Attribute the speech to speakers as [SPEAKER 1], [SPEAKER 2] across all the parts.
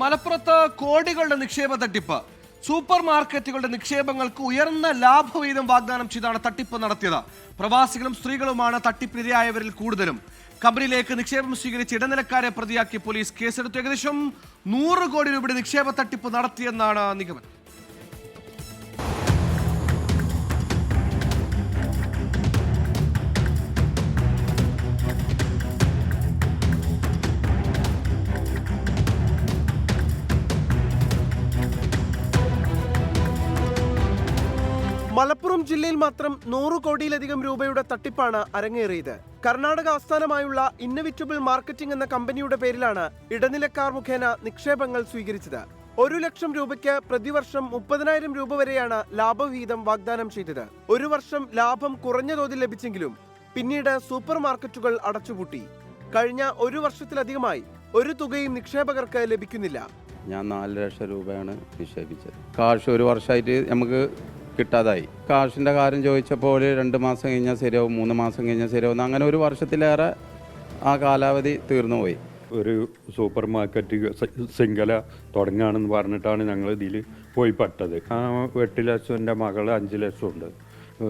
[SPEAKER 1] മലപ്പുറത്ത് കോടികളുടെ നിക്ഷേപ തട്ടിപ്പ്. സൂപ്പർ മാർക്കറ്റുകളുടെ നിക്ഷേപങ്ങൾക്ക് ഉയർന്ന ലാഭവിഹിതം വാഗ്ദാനം ചെയ്താണ് തട്ടിപ്പ് നടത്തിയത്. പ്രവാസികളും സ്ത്രീകളുമാണ് തട്ടിപ്പിരയായവരിൽ കൂടുതലും. കമ്പനിയിലേക്ക് നിക്ഷേപം സ്വീകരിച്ച് ഇടനിലക്കാരെ പ്രതിയാക്കി പോലീസ് കേസെടുത്തു. ഏകദേശം നൂറ് കോടി രൂപയുടെ നിക്ഷേപ തട്ടിപ്പ് നടത്തിയെന്നാണ് നിഗമനം.
[SPEAKER 2] മലപ്പുറം ജില്ലയിൽ മാത്രം നൂറ് കോടിയിലധികം രൂപയുടെ തട്ടിപ്പാണ് അരങ്ങേറിയത്. കർണാടക ആസ്ഥാനമായുള്ള ഇന്നവിറ്റബിൾ മാർക്കറ്റിംഗ് എന്ന കമ്പനിയുടെ പേരിലാണ് ഇടനിലക്കാർ മുഖേന നിക്ഷേപങ്ങൾ സ്വീകരിച്ചത്. ഒരു ലക്ഷം രൂപയ്ക്ക് പ്രതിവർഷം മുപ്പതിനായിരം രൂപ വരെയാണ് ലാഭവിഹിതം വാഗ്ദാനം ചെയ്തത്. ഒരു വർഷം ലാഭം കുറഞ്ഞ തോതിൽ ലഭിച്ചെങ്കിലും പിന്നീട് സൂപ്പർ മാർക്കറ്റുകൾ അടച്ചുപൂട്ടി. കഴിഞ്ഞ ഒരു വർഷത്തിലധികമായി ഒരു തുകയും നിക്ഷേപകർക്ക് ലഭിക്കുന്നില്ല.
[SPEAKER 3] ഞാൻ നാല് ലക്ഷം രൂപയാണ് നിക്ഷേപിച്ചത്. കാശ് ഒരു വർഷമായിട്ട് നമുക്ക് കിട്ടാതായി. കാശിന്റെ കാര്യം ചോദിച്ചപ്പോൾ രണ്ട് മാസം കഴിഞ്ഞാൽ ശരിയാവും മൂന്ന് മാസം കഴിഞ്ഞാൽ ശരിയാവും അങ്ങനെ ഒരു വർഷത്തിലേറെ ആ കാലാവധി തീർന്നു പോയി.
[SPEAKER 4] ഒരു സൂപ്പർ മാർക്കറ്റ് ശൃംഖല തുടങ്ങുകയാണെന്ന് പറഞ്ഞിട്ടാണ് ഞങ്ങൾ ഇതിൽ പോയി പെട്ടത്. ആ എട്ട് ലക്ഷം എന്റെ മകൾ അഞ്ച് ലക്ഷം ഉണ്ട്.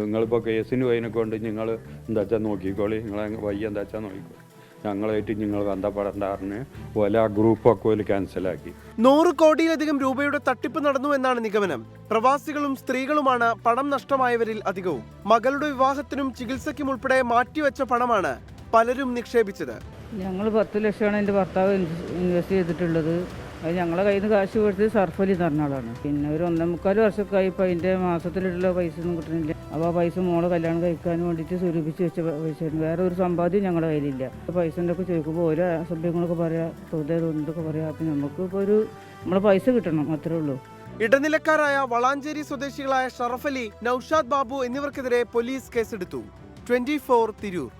[SPEAKER 4] നിങ്ങളിപ്പോൾ കേസിന് പോയതിനെ കൊണ്ട് നിങ്ങൾ എന്താ വെച്ചാൽ നോക്കിക്കോളി? നിങ്ങളെ വയ്യ എന്താ വെച്ചാൽ നോക്കിക്കോളി? ഞങ്ങളായിട്ട് നിങ്ങൾ ബന്ധപ്പെടേണ്ടാറിന് പോലെ ആ ഗ്രൂപ്പൊക്കെ ഒരു ക്യാൻസലാക്കി.
[SPEAKER 2] നൂറ് കോടിയിലധികം രൂപയുടെ തട്ടിപ്പ് നടന്നു എന്നാണ് നിഗമനം. പ്രവാസികളും സ്ത്രീകളുമാണ് പണം നഷ്ടമായവരിൽ അധികവും. മകളുടെ വിവാഹത്തിനും ചികിത്സയ്ക്കും ഉൾപ്പെടെ മാറ്റിവെച്ച പണമാണ് പലരും നിക്ഷേപിച്ചത്.
[SPEAKER 5] ഞങ്ങൾ പത്ത് ലക്ഷമാണ് എന്റെ ഭർത്താവ് ഇൻവെസ്റ്റ് ചെയ്തിട്ടുള്ളത്. അത് ഞങ്ങളെ കയ്യിൽ നിന്ന് കാശ് കൊടുത്ത് സർഫലി തന്ന ആളാണ്. പിന്നെ ഒരു ഒന്നേ മുക്കാൽ വർഷമൊക്കെ ഇപ്പോൾ അതിന്റെ മാസത്തിലുള്ള പൈസ ഒന്നും കിട്ടുന്നില്ല. അപ്പോൾ ആ പൈസ മോളെ കല്യാണം കഴിക്കാൻ വേണ്ടിയിട്ട് സ്വരൂപിച്ച് വെച്ച പൈസ വേറെ ഒരു സമ്പാദ്യം ഞങ്ങളുടെ കയ്യിലില്ല. പൈസന്റെ ഒക്കെ ചോദിക്കുമ്പോൾ ഓരോ അസഭ്യങ്ങളൊക്കെ പറയാം വെറുതെ എന്തൊക്കെ പറയാം. അപ്പം നമുക്ക് ഇപ്പോൾ ഒരു നമ്മളെ പൈസ കിട്ടണം അത്രേ ഉള്ളൂ.
[SPEAKER 2] ഇടനിലക്കാരായ വളാഞ്ചേരി സ്വദേശികളായ ഷറഫലി നൌഷാദ് ബാബു എന്നിവർക്കെതിരെ പോലീസ് കേസെടുത്തു. Twenty four Tirur.